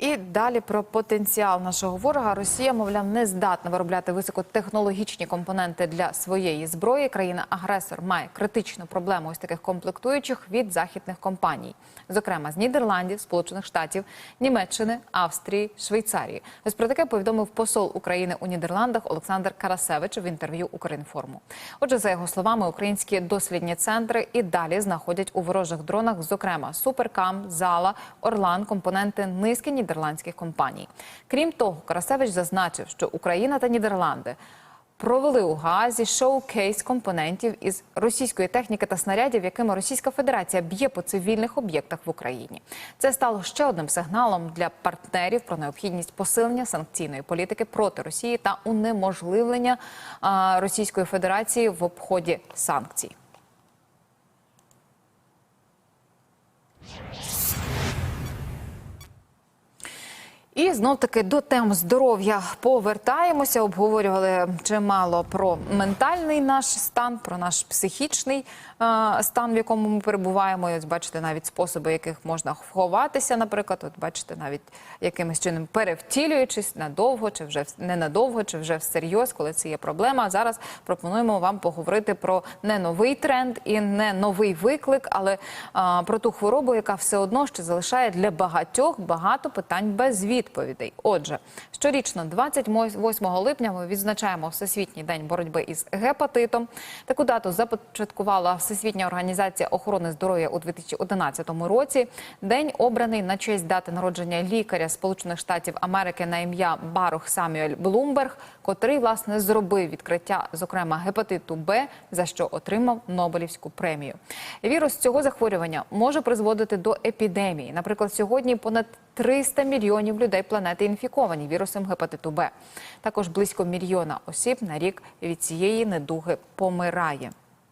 І далі про потенціал нашого ворога. Росія, мовляв, не здатна виробляти високотехнологічні компоненти для своєї зброї. Країна-агресор має критичну проблему ось таких комплектуючих від західних компаній, зокрема з Нідерландів, Сполучених Штатів, Німеччини, Австрії, Швейцарії. Ось про таке повідомив посол України у Нідерландах Олександр Карасевич в інтерв'ю Укрінформу. Отже, за його словами, українські дослідні центри і далі знаходять у ворожих дронах, зокрема Суперкам, Зала, Орлан, компоненти низки нідерландських компаній. Крім того, Карасевич зазначив, що Україна та Нідерланди. Провели у Гаазі шоу-кейс компонентів із російської техніки та снарядів, якими Російська Федерація б'є по цивільних об'єктах в Україні. Це стало ще одним сигналом для партнерів про необхідність посилення санкційної політики проти Росії та унеможливлення Російської Федерації в обході санкцій. І знов таки до тем здоров'я повертаємося. Обговорювали чимало про ментальний наш стан, про наш психічний е, стан, в якому ми перебуваємо. І ось бачите, навіть способи, яких можна ховатися, наприклад, от бачите, навіть якимось чином перевтілюючись надовго, чи вже ненадовго, чи вже всерйоз, коли це є проблема. Зараз пропонуємо вам поговорити про не новий тренд і не новий виклик, але е, про ту хворобу, яка все одно ще залишає для багатьох багато питань без відповідей. Отже, щорічно, 28 липня, ми відзначаємо Всесвітній день боротьби із гепатитом. Таку дату започаткувала Всесвітня організація охорони здоров'я у 2011 році. День обраний на честь дати народження лікаря Сполучених Штатів Америки на ім'я Барух Самюель Блумберг, котрий власне зробив відкриття, зокрема гепатиту Б, за що отримав Нобелівську премію. Вірус цього захворювання може призводити до епідемії. Наприклад, сьогодні понад 300 мільйонів людей планети інфіковані вірусом гепатиту Б. Також близько мільйона осіб на рік від цієї недуги помирає.